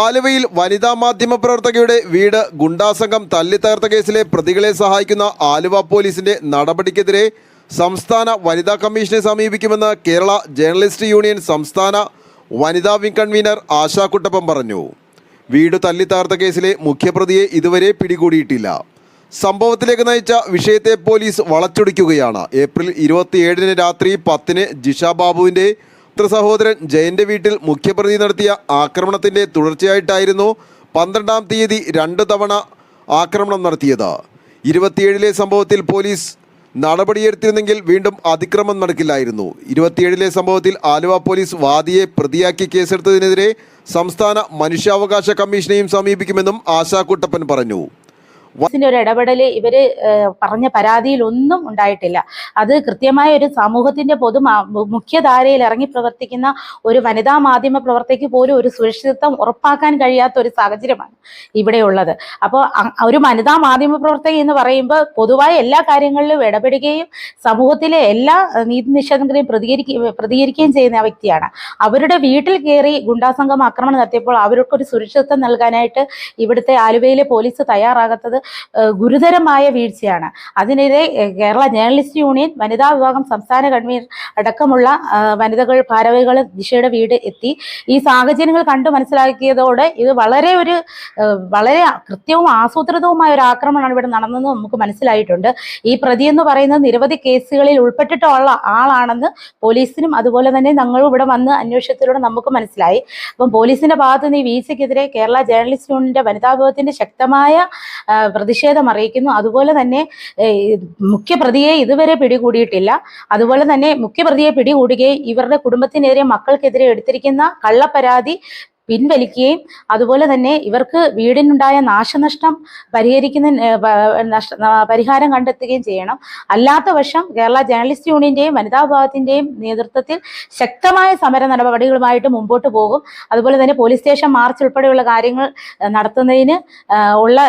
ആലുവയിൽ വനിതാ മാധ്യമ പ്രവർത്തകയുടെ വീട് ഗുണ്ടാസംഘം തല്ലിത്തകർത്ത കേസിലെ പ്രതികളെ സഹായിക്കുന്ന ആലുവ പോലീസിന്റെ നടപടിക്കെതിരെ സംസ്ഥാന വനിതാ കമ്മീഷനെ സമീപിക്കുമെന്ന് കേരള ജേർണലിസ്റ്റ് യൂണിയൻ സംസ്ഥാന വനിതാ വിംഗ് കൺവീനർ ആശാ കുട്ടപ്പൻ പറഞ്ഞു. വീട് തല്ലിത്തകർത്ത കേസിലെ മുഖ്യപ്രതിയെ ഇതുവരെ പിടികൂടിയിട്ടില്ല. സംഭവത്തിലേക്ക് നയിച്ച വിഷയത്തെ പോലീസ് വളച്ചൊടിക്കുകയാണ്. ഏപ്രിൽ ഇരുപത്തിയേഴിന് രാത്രി പത്തിന് ജിഷ ബാബുവിന്റെ പുത്ര സഹോദരൻ ജയന്റെ വീട്ടിൽ മുഖ്യപ്രതി നടത്തിയ ആക്രമണത്തിന്റെ തുടർച്ചയായിട്ടായിരുന്നു പന്ത്രണ്ടാം തീയതി രണ്ട് തവണ ആക്രമണം നടത്തിയത്. ഇരുപത്തിയേഴിലെ സംഭവത്തിൽ പോലീസ് നടപടിയെടുത്തിരുന്നെങ്കിൽ വീണ്ടും അതിക്രമം നടക്കില്ലായിരുന്നു. ഇരുപത്തിയേഴിലെ സംഭവത്തിൽ ആലുവ പോലീസ് വാദിയെ പ്രതിയാക്കി കേസെടുത്തതിനെതിരെ സംസ്ഥാന മനുഷ്യാവകാശ കമ്മീഷനെയും സമീപിക്കുമെന്നും ആശാ കുട്ടപ്പൻ പറഞ്ഞു. ഒരു ഇടപെടൽ ഇവർ പറഞ്ഞ പരാതിയിൽ ഒന്നും ഉണ്ടായിട്ടില്ല. അത് കൃത്യമായ ഒരു സമൂഹത്തിന്റെ പൊതു മുഖ്യധാരയിൽ ഇറങ്ങി പ്രവർത്തിക്കുന്ന ഒരു വനിതാ മാധ്യമ പ്രവർത്തകയ്ക്ക് പോലും ഒരു സുരക്ഷിതത്വം ഉറപ്പാക്കാൻ കഴിയാത്ത ഒരു സാഹചര്യമാണ് ഇവിടെ ഉള്ളത്. അപ്പോൾ ഒരു വനിതാ മാധ്യമ പ്രവർത്തക എന്ന് പറയുമ്പോൾ പൊതുവായ എല്ലാ കാര്യങ്ങളിലും ഇടപെടുകയും സമൂഹത്തിലെ എല്ലാ നീതി നിഷേധങ്ങളെയും പ്രതികരിക്കുകയും പ്രതികരിക്കുകയും ചെയ്യുന്ന വ്യക്തിയാണ്. അവരുടെ വീട്ടിൽ കയറി ഗുണ്ടാസംഘം ആക്രമണം നടത്തിയപ്പോൾ അവർക്കൊരു സുരക്ഷിതത്വം നൽകാനായിട്ട് ഇവിടുത്തെ ആലുവയിലെ പോലീസ് തയ്യാറാകാത്തത് ഗുരുതരമായ വീഴ്ചയാണ്. അതിനെതിരെ കേരള ജേർണലിസ്റ്റ് യൂണിയൻ വനിതാ വിഭാഗം സംസ്ഥാന കൺവീനർ അടക്കമുള്ള വനിതകൾ ഭാരവികൾ ദിശയുടെ വീട് എത്തി. ഈ സാഹചര്യങ്ങൾ കണ്ടു മനസ്സിലാക്കിയതോടെ ഇത് വളരെ ഒരു വളരെ കൃത്യവും ആസൂത്രിതവുമായ ഒരു ആക്രമണമാണ് ഇവിടെ നടന്നതെന്ന് നമുക്ക് മനസ്സിലായിട്ടുണ്ട്. ഈ പ്രതി എന്ന് പറയുന്നത് നിരവധി കേസുകളിൽ ഉൾപ്പെട്ടിട്ടുള്ള ആളാണെന്ന് പോലീസിനും അതുപോലെ തന്നെ ഞങ്ങളും ഇവിടെ വന്ന് അന്വേഷണത്തിലൂടെ നമുക്ക് മനസ്സിലായി. അപ്പം പോലീസിന്റെ ഭാഗത്ത് നിന്ന് ഈ വീഴ്ചയ്ക്കെതിരെ കേരള ജേർണലിസ്റ്റ് യൂണിയന്റെ വനിതാ വിഭാഗത്തിന്റെ ശക്തമായ പ്രതിഷേധം അറിയിക്കുന്നു. അതുപോലെ തന്നെ മുഖ്യപ്രതിയെ ഇതുവരെ പിടികൂടിയിട്ടില്ല. അതുപോലെ തന്നെ മുഖ്യപ്രതിയെ പിടികൂടുകയും ഇവരുടെ കുടുംബത്തിനെതിരെ മക്കൾക്കെതിരെ എടുത്തിരിക്കുന്ന കള്ളപ്പരാതി പിൻവലിക്കുകയും അതുപോലെ തന്നെ ഇവർക്ക് വീടിനുണ്ടായ നാശനഷ്ടം പരിഹരിക്കുന്ന പരിഹാരം കണ്ടെത്തുകയും ചെയ്യണം. അല്ലാത്ത വശം കേരള ജേർണലിസ്റ്റ് യൂണിയന്റെയും വനിതാ വിഭാഗത്തിന്റെയും നേതൃത്വത്തിൽ ശക്തമായ സമര നടപടികളുമായിട്ട് മുമ്പോട്ട് പോകും. അതുപോലെ തന്നെ പോലീസ് സ്റ്റേഷൻ മാർച്ച് ഉൾപ്പെടെയുള്ള കാര്യങ്ങൾ നടത്തുന്നതിന് ഉള്ള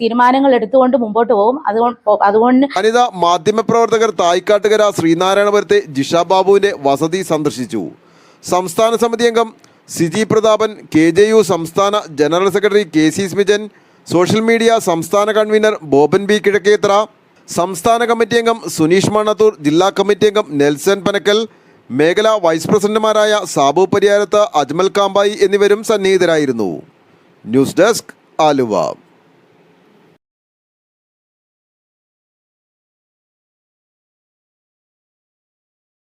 തീരുമാനങ്ങൾ എടുത്തുകൊണ്ട് മുമ്പോട്ട് പോകും. അതുകൊണ്ട് അതുകൊണ്ട് വനിതാ മാധ്യമപ്രവർത്തകർ തായ്ക്കാട്ടുകര ശ്രീനാരായണപുരത്തെ ജിഷ ബാബുവിന്റെ വസതി സന്ദർശിച്ചു. സംസ്ഥാന സമിതി അംഗം Siji Prathapan K J U സംസ്ഥാന general secretary K C Smijan social media സംസ്ഥാന കൺവീനർ ബോബൻ ബി കിഴക്കേത്ര സംസ്ഥാന കമ്മിറ്റി അംഗം സുനീഷ് മണ്ണത്തൂർ ജില്ലാ കമ്മിറ്റി അംഗം നെൽസൺ പനക്കൽ മേഖലാ വൈസ് പ്രസിഡന്റുമാരായ സാബു പരിയാരത്ത് അജ്മൽ കാമ്പായി എന്നിവരും സന്നിഹിതരായിരുന്നു. News desk Aluva.